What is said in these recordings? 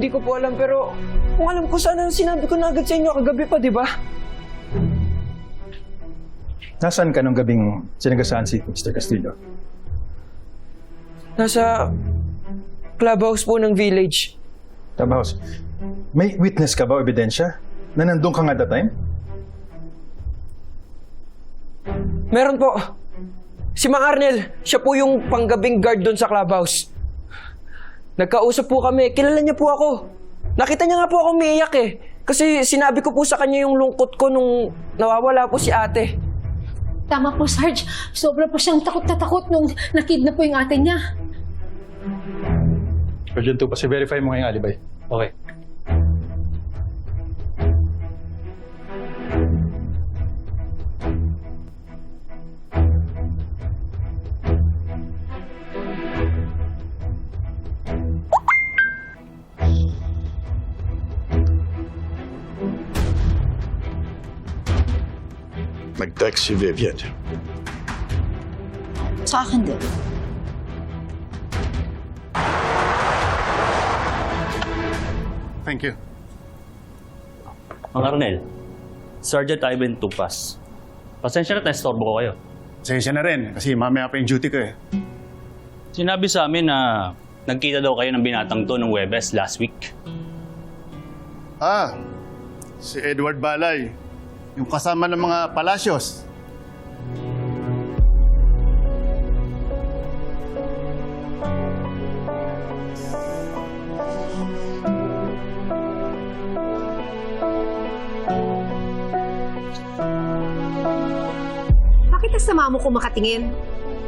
Hindi ko po alam pero kung alam ko sana sinabi ko na agad sa inyo kagabi pa, di ba? Nasaan ka nung gabing sinagasaan si Mr. Castillo? Nasa clubhouse po ng village. Tabahos, may witness ka ba o ebidensya na nandun ka nga that time? Meron po. Si Mang Arnel, siya po yung panggabing guard doon sa clubhouse. Nagkausap po kami, kilala niya po ako. Nakita niya nga po ako umiiyak eh. Kasi sinabi ko po sa kanya yung lungkot ko nung nawawala po si ate. Tama po, Sarge. Sobra po siyang takot na takot nung nakidnap po yung ate niya. Urgent 2, pasi-verify mo nga yung alibay. Okay. Nag-text si Vivian. Sa akin din. Thank you. Mang Arnel, Sergeant Ivan Tupas. Pasensya na na-estorbo ko kayo. Sensya na rin, kasi mamaya pa yung duty ko eh. Sinabi sa amin na nagkita daw kayo ng binatang to nung Webes last week. Ah, si Edward Balay. Yung kasama ng mga Palacios. Bakit sama mo ko makatingin?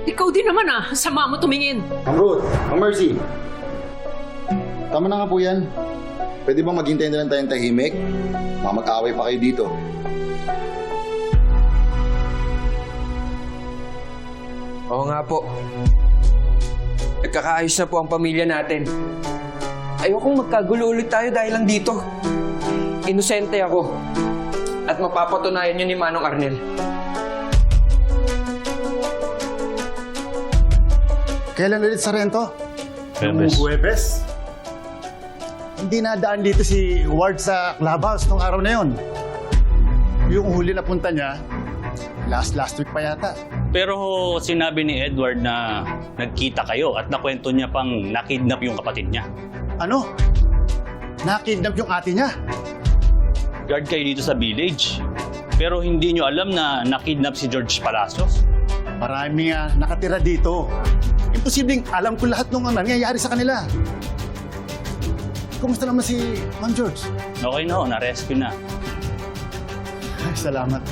Ikaw din naman ah, sama mo tumingin. Ma'am Ruth, Ma'am Mercy. Tama na nga po yan. Pwede bang maghintay na lang tayong tahimik? Mga mag-away pa kayo dito. Oo nga po. Nagkakaayos na po ang pamilya natin. Ayokong magkagulo ulit tayo dahil lang dito. Inosente ako. At mapapatunayan niyo ni Manong Arnel. Kailan ulit sa rento? Webes. Huwebes. Hindi nadaan dito si Ward sa clubhouse nung araw na yon. Yung huli na punta niya, last last week pa yata. Pero sinabi ni Edward na nagkita kayo at nakwento niya pang nakidnap yung kapatid niya. Ano? Nakidnap yung ate niya. Guard kayo dito sa village. Pero hindi nyo alam na nakidnap si George Palacios. Marami nga nakatira dito. Imposibleng alam ko lahat ng nangyayari sa kanila. Kumusta naman si Ma'am George? Okay na ho, na-rescue na. Ay, salamat.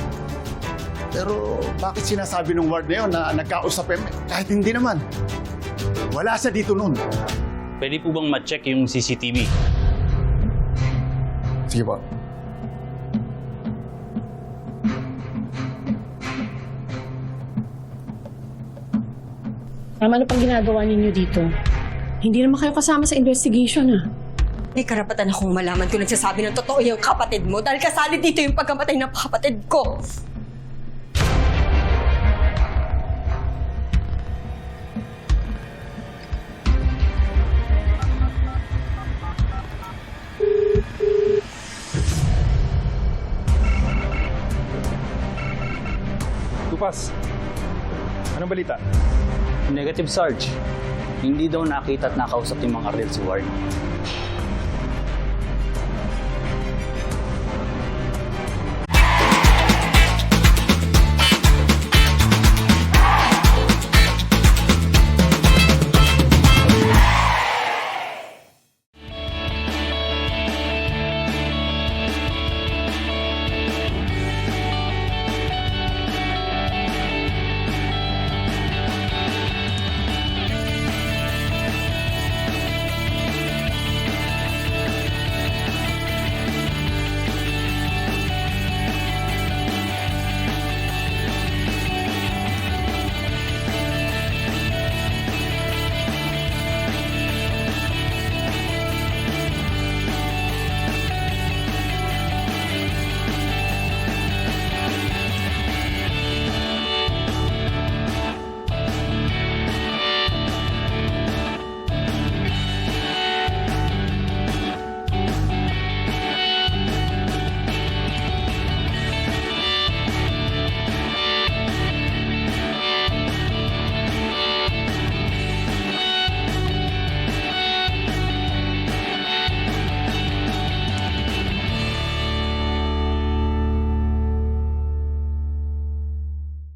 Pero bakit sinasabi ng ward na yun na nagkausap kami? Kahit hindi naman. Wala siya dito noon. Pwede po bang ma-check yung CCTV? Sige po. Ma'am, ano pang ginagawa ninyo dito? Hindi naman kayo kasama sa investigation ah. May karapatan akong malaman kung nagsasabi ng totoo yung kapatid mo dahil kasali dito yung pagkamatay ng kapatid ko. Tupas, anong balita? Negative Sarge. Hindi daw nakita at nakausap ni Mang Arnel si Ward.